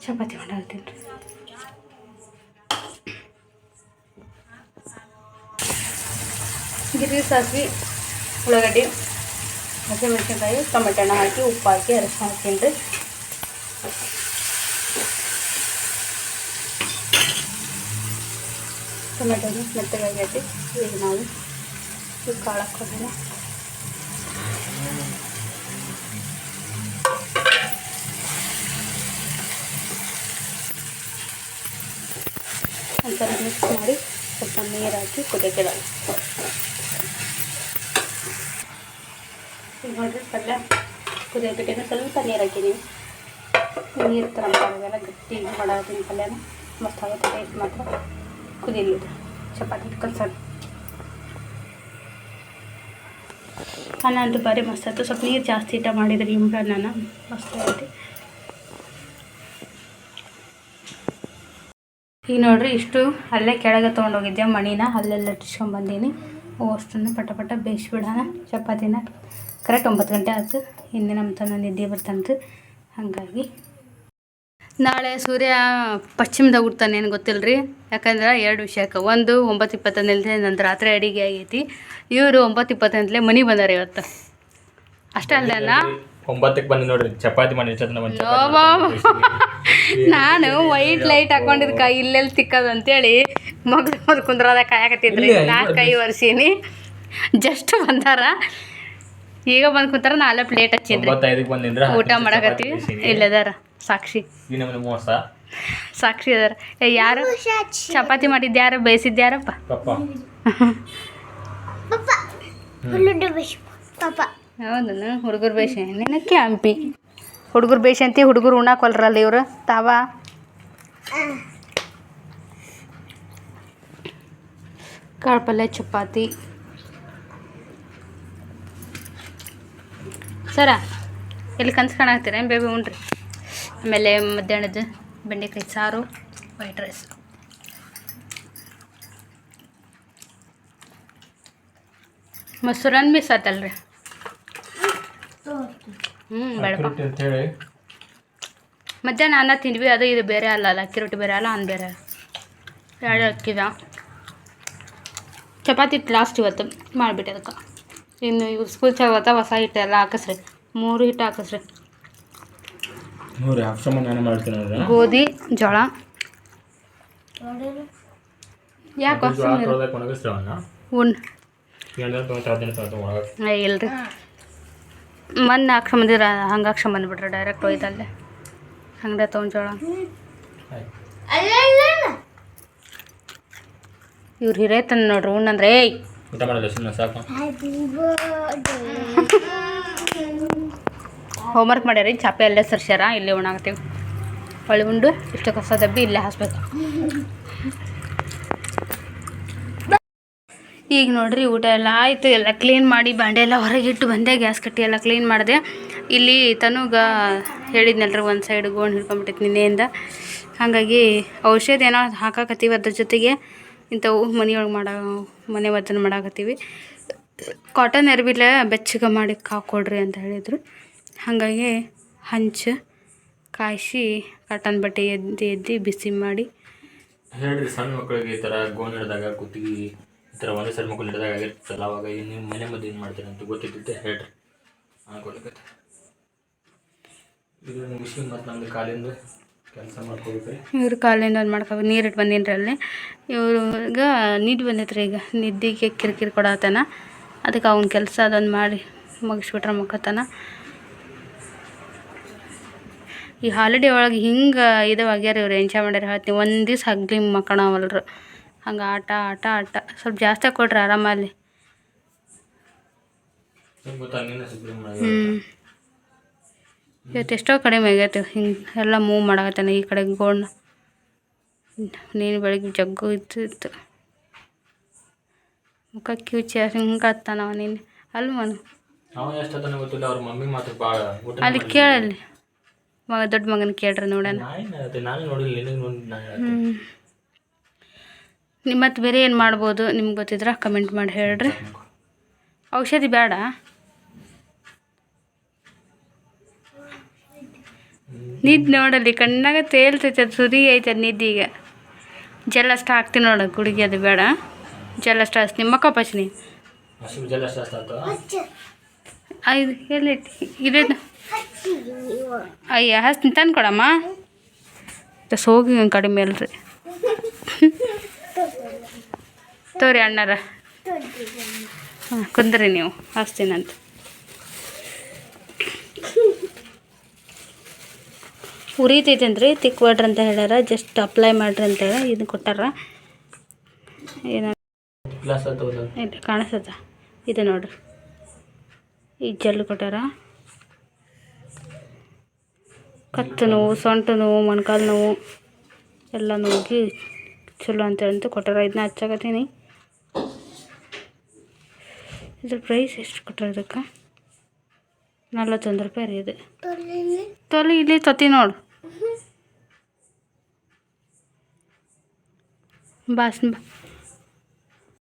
ಚಪಾತಿ ಮಾಡಾಕ್ತೀನಿ ರೀ ಗಿರಿ ಸಾಸಿವೆ, ಉಳ್ಳಾಗಡ್ಡಿ, ಹಸಿಮೆಣಸಿನ್ಕಾಯಿ, ಟೊಮೆಟೊ ಹಣ್ಣು ಹಾಕಿ ಉಪ್ಪು ಹಾಕಿ ಅರಶಿನ ಹಾಕ್ತೀನಿ ರೀ. ಟೊಮೆಟೊನ ಮೆತ್ತಗಾಗೈತಿ ಈಗ ನಾವು ಕಾಳು ಹಾಕ್ಕೊಳ್ಳೋಣ ಒಂದ್ಸಲ ಮಿಕ್ಸ್ ಮಾಡಿ ಸ್ವಲ್ಪ ನೀರು ಹಾಕಿ ಕುದಿಯಕ್ಕೆ ಈಗ ನೋಡ್ರಿ ಪಲ್ಯ ಕುದಿಯೋಬಿಟ್ಟಿಗೆ ಸ್ವಲ್ಪ ನೀರು ಹಾಕಿದ್ದೀನಿ ನೀರು ಥರ ಮಾಡೋದೆಲ್ಲ ಗಟ್ಟಿ ಮಾಡೋದಿನ ಪಲ್ಯನ. ಮಸ್ತ್ ಆಗುತ್ತೆ ಟೇಸ್ಟ್ ಮಾತ್ರ. ಕುದೀಲಿ ಚಪಾತಿ ಕಲ್ಸೋಣ. ಅನ್ನ ಅಂತೂ ಭಾರಿ ಮಸ್ತ್ ಆಯಿತು. ಸ್ವಲ್ಪ ನೀರು ಜಾಸ್ತಿ ಇಟ್ಟ ಮಾಡಿದ್ರೆ ನಿಂಬೆ ಅನ್ನನ. ಮಸ್ತ್ ಆಗೈತಿ ಈಗ ನೋಡ್ರಿ ಇಷ್ಟು ಅಲ್ಲೇ ಕೆಳಗೆ ತೊಗೊಂಡೋಗಿದ್ದೆ ಮಣಿನ ಅಲ್ಲೆಲ್ಲ ಬಂದೀನಿ. ಅಷ್ಟನ್ನು ಪಟ ಪಟ ಬೇಯಿಸ್ಬಿಡೋಣ. ಚಪಾತಿನ. ಕರೆಕ್ಟ್ ಒಂಬತ್ತು ಗಂಟೆ ಆಯ್ತು. ಹಿಂದೆ ನಮ್ಮ ತನ ನಿದ್ದೆ ಬರ್ತಾನೆ ಹಾಗಾಗಿ ನಾಳೆ ಸೂರ್ಯ ಪಶ್ಚಿಮದಾಗ ಹುಡ್ತಾನೆ ಏನು ಗೊತ್ತಿಲ್ಲ ರೀ ಯಾಕಂದ್ರೆ ಎರಡು ವಿಷಯಕ್ಕೆ. ಒಂದು ಒಂಬತ್ತು ಇಪ್ಪತ್ತೊಂದನೇ ನಂದು ರಾತ್ರಿ ಅಡಿಗೆ ಆಗೈತಿ. ಇವರು ಒಂಬತ್ತು ಇಪ್ಪತ್ತೊಂದಲೇ ಮನೆ ಬಂದಾರೆ ಇವತ್ತು. ಅಷ್ಟೇ ಅಲ್ಲ? ಒಂಬತ್ತಕ್ಕೆ ಬಂದು ನೋಡ್ರಿ. ಚಪಾತಿ ಮಾಡಿ. ನಾನು ವೈಟ್ ಲೈಟ್ ಹಾಕೊಂಡಿದ್ಕ ಇಲ್ಲೆಲ್ಲಿ ತಿಕ್ಕದು ಅಂತೇಳಿ ಮಗಳು ಮದ್ ಕುಂದ್ರದ ಕಾಯಕತ್ತಿದ್ರಿ ನಾಲ್ಕು ಕೈ ಒರೆಸೀನಿ. ಜಸ್ಟ್ ಬಂದಾರ. ಈಗ ಬಂದು ಕುಂತಾರ ನಾಲ್ಕು ಪ್ಲೇಟ್ ಹಚ್ಚಿದ್ರಿ. ಊಟ ಮಾಡಕತ್ತೀವಿ. ಇಲ್ಲದಾರ ಸಾಕ್ಷಿ. ಸಾಕ್ಷಿ ಅದಾರ. ಏ ಯಾರು? ಚಪಾತಿ ಮಾಡಿದ್ಯಾರ ಬೇಯಿಸಿದ್ಯಾರಪ್ಪ ಹೌದನ ಹುಡುಗರು ಬೇಯಿಸಿ. ನಿನಕ್ಕೆ ಕ್ಯಾಂಪಿ. ಹುಡುಗರು ಬೇಷಂತಿ ಹುಡುಗರು ಉಣ್ಣಾಕೊಲ್ರಲ್ಲ ಇವರು. ತಾವ? ಕಾಳು ಪಲ್ಯ ಚಪಾತಿ. ಸರ, ಎಲ್ಲಿ ಕನ್ಸು ಕಾಣಾಕ್ತೀರ ಬೇಬಿ ಉಣ್ರಿ? ಆಮೇಲೆ ಮಧ್ಯಾಹ್ನದ ಬೆಂಡೆಕಾಯಿ ಸಾರು ವೈಟ್ ರೈಸ್ ಮೊಸರನ್ನ ಮಿಸ್ ಆತಲ್ರಿ. ಹ್ಞೂ ಬೇಡಪ್ಪ. ರೊಟ್ಟಿ ಅಂತ ಹೇಳಿ ಮಧ್ಯಾಹ್ನ ಅನ್ನ ತಿಂದ್ವಿ ಅದು ಇದು ಬೇರೆ ಅಲ್ಲ ಅಲ್ಲ ಅಕ್ಕಿ ರೊಟ್ಟಿ ಬೇರೆ ಅಲ್ಲ ಅನ್ನ ಬೇರೆ. ಎರಡು ಅಕ್ಕಿದ ಚಪಾತಿ ಲಾಸ್ಟ್ ಇವತ್ತು ಮಾಡಿಬಿಟ್ಟೆ ಅದಕ್ಕೆ. ಇನ್ನು ಇವ್ರು ಸ್ಕೂಲ್ ಚಾಗತ್ತ ಹೊಸ ಹಿಟ್ಟು ಎಲ್ಲ ಹಾಕಿಸ್ರಿ. ಮೂರು ಹಿಟ್ಟು ಹಾಕಿಸ್ರಿ. ಗೋಧಿ ಜೋಳ. ಯಾಕೆ ಇಲ್ರಿ. ಮೊನ್ನೆ ಬಂದಿರ ಹಂಗೆ ಹಾಕ್ಸ್ಕೊಂಬಂದ್ಬಿಟ್ರೆ ಡೈರೆಕ್ಟ್ ಒಯ್ದಲ್ಲೇ ಹಂಗೆ ತೊಗೊಂಡು ಜೋಳ ಇವ್ರು ಹಿರೇತನ ನೋಡ್ರಿ ಉಣ್ಣಂದ್ರೆ ಏಯ್! ಊಟ ಮಾಡಲ್ಲ ಸುಮ್ಮನೆ ಸಾಕು? ಹೋಮ್ವರ್ಕ್ ಮಾಡ್ಯಾರಿ ಚಾಪೆ ಅಲ್ಲೇ ಸರ್ಸ್ಯಾರ ಇಲ್ಲೇ ಉಣಾಕತ್ತೀವಿ. ಹೊಳ್ಳಿ ಉಂಡು ಇಷ್ಟು ಕಸ ದಬ್ಬಿ ಇಲ್ಲೇ ಹಾಸ್ಬೇಕು. ಈಗ ನೋಡ್ರಿ ಊಟ ಎಲ್ಲ ಆಯಿತು, ಎಲ್ಲ ಕ್ಲೀನ್ ಮಾಡಿ ಬಾಂಡೆ ಎಲ್ಲ ಹೊರಗಿಟ್ಟು ಬಂದೆ ಗ್ಯಾಸ್ ಕಟ್ಟಿ ಎಲ್ಲ ಕ್ಲೀನ್ ಮಾಡಿದೆ. ಇಲ್ಲಿ ತನುಗ ಹೇಳಿದ್ನಲ್ರಿ ಒಂದು ಸೈಡ್ ಗೋಣ್ ಹಿಡ್ಕೊಂಬಿಟ್ಟೈತೆ ನಿನ್ನೆಯಿಂದ ಹಾಗಾಗಿ ಔಷಧಿ ಏನೋ ಹಾಕಾಕತ್ತೀವಿ ಅದ್ರ ಜೊತೆಗೆ. ಇಂಥವು ಮನೆಯೊಳಗೆ ಮಾಡೋ, ಮನೆ ಮದ್ದನ್ನು ಮಾಡಾಕತ್ತೀವಿ. ಕಾಟನ್ ಎರ್ಬಿಲ್ಲ ಬೆಚ್ಚಗೆ ಮಾಡಿ ಕಾಕೊಡ್ರಿ ಅಂತ ಹೇಳಿದರು. ಹಾಗಾಗಿ ಹಂಚು, ಕಾಯಿಸಿ ಕಾಟನ್ ಬಟ್ಟೆ ಎದ್ದು ಎದ್ದು ಬಿಸಿ ಮಾಡಿ. ಹೇಳ್ರಿ ಸಣ್ಣ ಮಕ್ಕಳಿಗೆ ಈ ಥರ ಗೋಣ್ ಹಿಡಿದಾಗ ಕುತ್ತಿಗೆ ಥರ ಒಂದೇ ಸರಿ ಮಕ್ಕಳು ಹಿಡಿದಾಗ ಆಗಿರ್ತಲ್ಲ ಅವಾಗ ನೀವು ಮನೆ ಮದ್ದು ಏನು ಮಾಡ್ತೀರಿ ಅಂತ ಗೊತ್ತಿದ್ದಿದ್ದೆ, ಹೇಳ್ರಿ. ನಾನು ಕೊಡ್ಲಿಕ್ಕೆ ಇದು ಮುಗಿಸಿ ಮತ್ತು ನಮ್ದು ಕಾಲಿಂದ ಕೆಲಸ ಮಾಡ್ಕೋಬೇಕು ಇವ್ರ ಕಾಲಿಂದ ಒಂದು ಮಾಡ್ಕೊ ನೀರಿಟ್ಟು ಬಂದೀನಿ ಅಲ್ಲಿ. ಇವ್ರಿಗೆ ನಿದ್ದೆ ಬಂದೈತ್ರಿ ಈಗ. ನಿದ್ದೆಗೆ ಕಿರಿಕಿರಿ ಕೊಡತ್ತಾನ ಅದಕ್ಕೆ ಅವನ ಕೆಲಸ ಅದೊಂದು ಮಾಡಿ ಮುಗಿಸ್ಬಿಟ್ರೆ ಮಕ್ಕತ್ತಾನ ಈ ಹಾಲಿಡೇ ಒಳಗೆ ಹಿಂಗೆ ಇದು ಆಗ್ಯಾರ ಇವ್ರು ಎಂಜಾಯ್ ಮಾಡ್ಯಾರ ಹೇಳ್ತೀನಿ. ಒಂದು ದಿವ್ಸ ಹಗ್ಲಿ ಮಕ್ಕಳವಲ್ರು ಹಂಗೆ ಆಟ ಆಟ ಆಟ. ಸ್ವಲ್ಪ ಜಾಸ್ತಿ ಕೊಡ್ರಿ ಆರಾಮಲ್ಲಿ. ಹ್ಞೂ ಇವತ್ತು ಎಷ್ಟೋ ಕಡಿಮೆ ಆಗೈತೆ. ಹಿಂಗೆ ಎಲ್ಲ ಮೂವ್ ಮಾಡಕತ್ತಾನೆ ಈ ಕಡೆ ಗೋಣ ನೀನು ಬೆಳಗ್ಗೆ ಜಗ್ಗು ಇತ್ತು ಇತ್ತು ಮುಖ ಕಿವುಚಿ ಹಿಂಗೆ ಹತ್ತಾನವ ನೀನು ಅಲ್ಲಿ ಮನು ಅಲ್ಲಿ ಕೇಳಲ್ಲಿ. ಮಗ ದೊಡ್ಡ ಮಗನ ಕೇಳ್ರಿ ನೋಡೋಣ. ಹ್ಞೂ ನಿಮ್ಮ ಮತ್ತೆ ಬೇರೆ ಏನು ಮಾಡ್ಬೋದು ನಿಮ್ಗೆ ಗೊತ್ತಿದ್ರೆ ಕಮೆಂಟ್ ಮಾಡಿ ಹೇಳ್ರಿ. ಔಷಧಿ ಬೇಡ ನಿದ್ದೆ ನೋಡಲಿ ಕಣ್ಣಾಗ ತೇಲ್ತೈತೆ ಅದು ಸುರಿ ಐತೆ ಅದು ನಿದ್ದೆ ಈಗ ಜೆಲ್ ಅಷ್ಟು ಹಾಕ್ತೀನಿ ನೋಡು ಗುಡಿಗೆ ಅದು ಬೇಡ ಜಲ್ಲಷ್ಟ ಅಷ್ಟು ಹಚ್ತೀನಿ ಮಕ್ಕ ಪಚ್ನಿ ಜಲ ಇದು ಎಲ್ಲಿ ಇದು ಅಯ್ಯ ಹಚ್ತೀನಿ ತಂದು ಕೊಡಮ್ಮ ಸೋಗಿ ಕಡಿಮೆ ಅಲ್ರಿ. ತೋರಿ ಅಣ್ಣರ. ಹಾಂ ಕುಂದ್ರಿ ನೀವು ಹಾಸ್ತೀನಂತ ಉರಿತೈತೇನು ರೀ ತಿಕ್ಬೇಡ್ರಿ ಅಂತ ಹೇಳ್ಯಾರ ಜಸ್ಟ್ ಅಪ್ಲೈ ಮಾಡ್ರಿ ಅಂತ ಹೇಳಿ ಇದನ್ನ ಕೊಟ್ಟಾರ. ಏನ ಇಲ್ಲ ಕಾಣಿಸ್ತದ ಇದು ನೋಡ್ರಿ. ಈ ಜಲ್ಲು ಕೊಟ್ಟಾರ. ಕತ್ತು ನೋವು ಸೊಂಟ ನೋವು ಮೊಣಕಾಲು ನೋವು ಎಲ್ಲ ನೋಗಿ ಚಲೋ ಅಂತೇಳಿ ಅಂತ ಕೊಟ್ಟಾರ. ಇದನ್ನ ಹಚ್ಚಾಕತ್ತೀನಿ. ಇದ್ರ ಪ್ರೈಸ್ ಎಷ್ಟು ಕೊಟ್ಟರು ಇದಕ್ಕೆ? ನಲ್ವತ್ತೊಂದು ರೂಪಾಯಿ ರೀ ಇದು ತೊಲಿ ಇಲ್ಲಿ ತೊತಿ ನೋಡು. ಬಾಸ್ ಬಾ.